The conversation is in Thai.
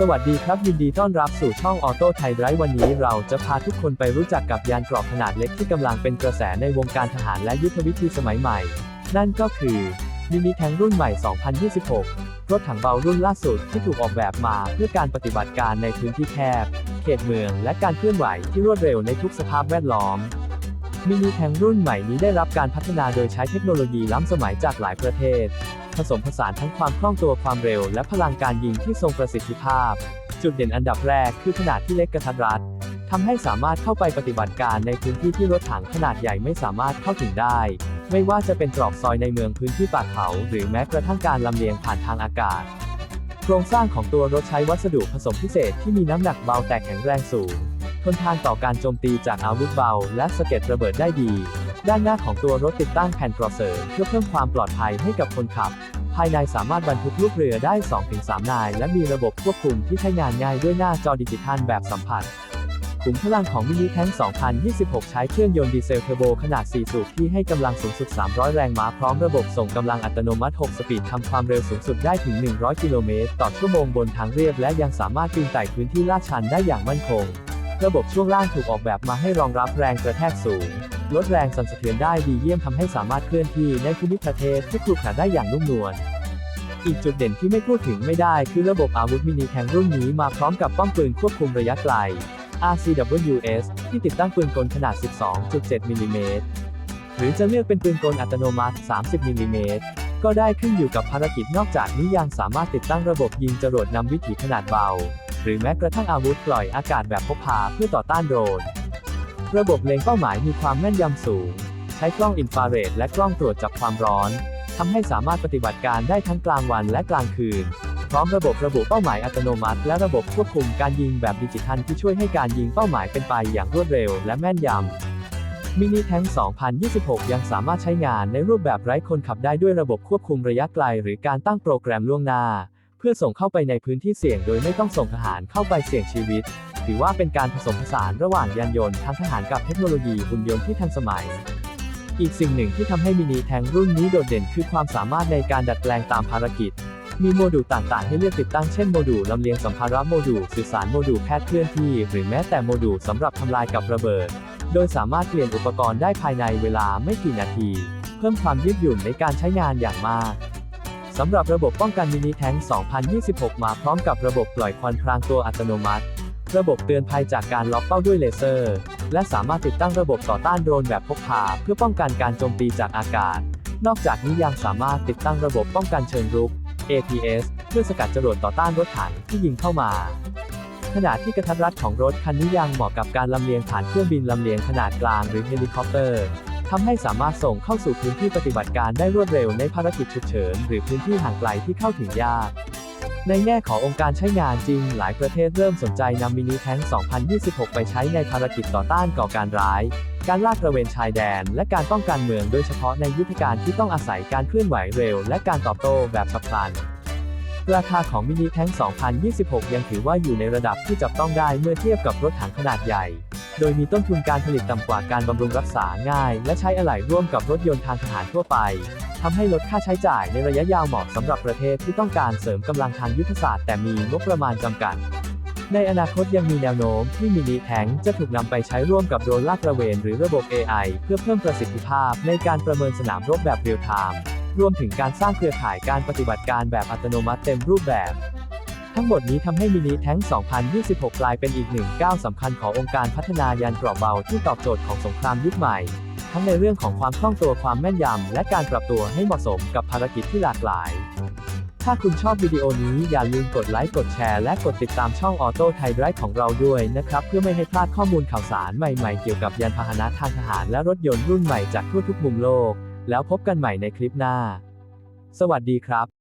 สวัสดีครับ ยินดีต้อนรับสู่ช่องออโต้ไทยไร้วันนี้เราจะพาทุกคนไปรู้จักกับยานเกราะขนาดเล็กที่กำลังเป็นกระแสในวงการทหารและยุทธวิธีสมัยใหม่ นั่นก็คือมินิแทงรุ่นใหม่ 2026 รถถังเบารุ่นล่าสุดที่ถูกออกแบบมาเพื่อการปฏิบัติการในพื้นที่แคบ เขตเมืองและการเคลื่อนไหวที่รวดเร็วในทุกสภาพแวดล้อมมินิแทงรุ่นใหม่นี้ได้รับการพัฒนาโดยใช้เทคโนโลยีล้ำสมัยจากหลายประเทศ ผสมผสานทั้งความคล่องตัวความเร็วและพลังการยิงที่ทรงประสิทธิภาพ จุดเด่นอันดับแรกคือขนาดที่เล็กกระทัดรัดทำให้สามารถเข้าไปปฏิบัติการในพื้นที่ที่รถถังขนาดใหญ่ไม่สามารถเข้าถึงได้ ไม่ว่าจะเป็นตรอกซอยในเมืองพื้นที่ป่าเขา หรือแม้กระทั่งการลำเลียงผ่านทางอากาศ โครงสร้างของตัวรถใช้วัสดุผสมพิเศษที่มีน้ำหนักเบาแต่แข็งแรงสูงทนทานต่อการโจมตีจากอาวุธเบา และสะเก็ดระเบิดได้ดี ด้านหน้าของตัวรถติดตั้งแผ่นกรอเสริมเพื่อเพิ่มความปลอดภัยให้กับคนขับ ภายในสามารถบรรทุกลูกเรือได้ 2-3 นาย และมีระบบควบคุมที่ใช้งานง่ายด้วยหน้าจอดิจิทัลแบบสัมผัสขุมพลังของมินิแทง2026 ใช้เครื่องยนต์ดีเซลเทอร์โบขนาด 4 สูบที่ให้กำลังสูงสุด 300 แรงม้าพร้อมระบบส่งกำลังอัตโนมัติ 6 สปีดทำความเร็วสูงสุดได้ถึง 100 กิโลเมตร ต่อชั่วโมงบนทางเรียบและยังสามารถปีนไต่พื้นที่ลาดชันได้อย่างมั่นคง ระบบช่วงล่างถูกออกแบบมาให้รองรับแรงกระแทกสูง ลดแรงสั่นสะเทือนได้ดีเยี่ยมทำให้สามารถเคลื่อนที่ในภูมิประเทศที่ครุขระได้อย่างนุ่มนวลอีกจุดเด่นที่ไม่พูดถึงไม่ได้คือระบบอาวุธมินิแทงรุ่นนี้มาพร้อมกับป้อมปืนควบคุมระยะไกล RCWS ที่ติดตั้งปืนกลขนาด 12.7 มิลลิเมตร หรือจะเลือกเป็นปืนกลอัตโนมัติ 30 มิลลิเมตร ก็ได้ขึ้นอยู่กับภารกิจนอกจากนี้ยังสามารถติดตั้งระบบยิงจรวดนำวิถีขนาดเบา หรือแม้กระทั่งอาวุธปล่อยอากาศแบบพกพาเพื่อต่อต้านโดรน ระบบเล็งเป้าหมายมีความแม่นยำสูง ใช้กล้องอินฟราเรดและกล้องตรวจจับความร้อนทำให้สามารถปฏิบัติการได้ทั้งกลางวันและกลางคืน พร้อมระบบระบุเป้าหมายอัตโนมัติ และระบบควบคุมการยิงแบบดิจิทัลที่ช่วยให้การยิงเป้าหมายเป็นไปอย่างรวดเร็วและแม่นยำมินิแทง2026 ยังสามารถใช้งานในรูปแบบไร้คนขับได้ด้วยระบบควบคุมระยะไกล หรือการตั้งโปรแกรมล่วงหน้า พื่อส่งเข้าไปในพื้นที่เสี่ยงโดยไม่ต้องส่งทหารเข้าไปเสี่ยงชีวิต ถือว่าเป็นการผสมผสานระหว่างยานยนต์ทางทหารกับเทคโนโลยีหุ่นยนต์ที่ทันสมัย อีกสิ่งหนึ่งที่ทำให้มินิแทงรุ่นนี้โดดเด่นคือความสามารถในการดัดแปลงตามภารกิจ มีโมดูลต่างๆ ให้เลือกติดตั้งเช่นโมดูลลำเลียงสัมภาระโมดูลสื่อสารโมดูลแพทย์เคลื่อนที่ หรือแม้แต่โมดูลสำหรับทำลายกับระเบิด โดยสามารถเปลี่ยนอุปกรณ์ได้ภายในเวลาไม่กี่นาที เพิ่มความยืดหยุ่นในการใช้งานอย่างมาก สำหรับระบบป้องกันมินิแทง2026 มาพร้อมกับระบบปล่อยควันพรางตัวอัตโนมัติ ระบบเตือนภัยจากการล็อกเป้าด้วยเลเซอร์ และสามารถติดตั้งระบบต่อต้านโดรนแบบพกพาเพื่อป้องกันการโจมตีจากอากาศ นอกจากนี้ยังสามารถติดตั้งระบบป้องกันเชิงรุก APS เพื่อสกัดจรวดต่อต้านรถถังที่ยิงเข้ามาขณะที่กระทัดรัดของรถคันนี้ยังเหมาะกับการลำเลียงผ่านเครื่องบินลำเลียงขนาดกลางหรือเฮลิคอปเตอร์ ทำให้สามารถส่งเข้าสู่พื้นที่ปฏิบัติการได้รวดเร็วในภารกิจฉุกเฉิน หรือพื้นที่ห่างไกลที่เข้าถึงยากในแง่ขององค์การใช้งานจริง หลายประเทศเริ่มสนใจนำมินิแทง2026 ไปใช้ในภารกิจต่อต้านก่อการร้าย การลาดตระเวนชายแดน และการป้องกันเมืองโดยเฉพาะในยุทธการที่ต้องอาศัยการเคลื่อนไหวเร็ว และการตอบโต้แบบฉับพลัน ราคาของมินิแทง2026 ยังถือว่าอยู่ในระดับที่จับต้องได้เมื่อเทียบกับรถถังขนาดใหญ่ โดยมีต้นทุนการผลิตต่ำกว่าการบำรุงรักษาง่าย และใช้อะไหล่ร่วมกับรถยนต์ทางทหารทั่วไปทำให้ลดค่าใช้จ่ายในระยะยาวเหมาะสำหรับประเทศที่ต้องการเสริมกำลังทางยุทธศาสตร์แต่มีงบประมาณจำกัด ในอนาคตยังมีแนวโน้มที่มินิแทงจะถูกนำไปใช้ร่วมกับโดรนลาดตระเวนหรือระบบ AI เพื่อเพิ่มประสิทธิภาพในการประเมินสนามรบแบบเรียลไทม์รวมถึงการสร้างเครือข่ายการปฏิบัติการแบบอัตโนมัติเต็มรูปแบบ ทั้งหมดนี้ทำให้มินิแท้ง 2026 กลายเป็นอีกหนึ่งก้าวสำคัญขององค์การพัฒนายานเกราะเบาที่ตอบโจทย์ของสงครามยุคใหม่ ทั้งในเรื่องของความคล่องตัวความแม่นยำ และการปรับตัวให้เหมาะสมกับภารกิจที่หลากหลาย ถ้าคุณชอบวิดีโอนี้อย่าลืมกดไลค์กดแชร์และกดติดตามช่องออโต้ไทยไร้ของเราด้วยนะครับ เพื่อไม่ให้พลาดข้อมูลข่าวสารใหม่ๆ เกี่ยวกับยานพาหนะทางทหารและรถยนต์รุ่นใหม่จากทั่วทุกมุมโลก แล้วพบกันใหม่ในคลิปหน้า สวัสดีครับ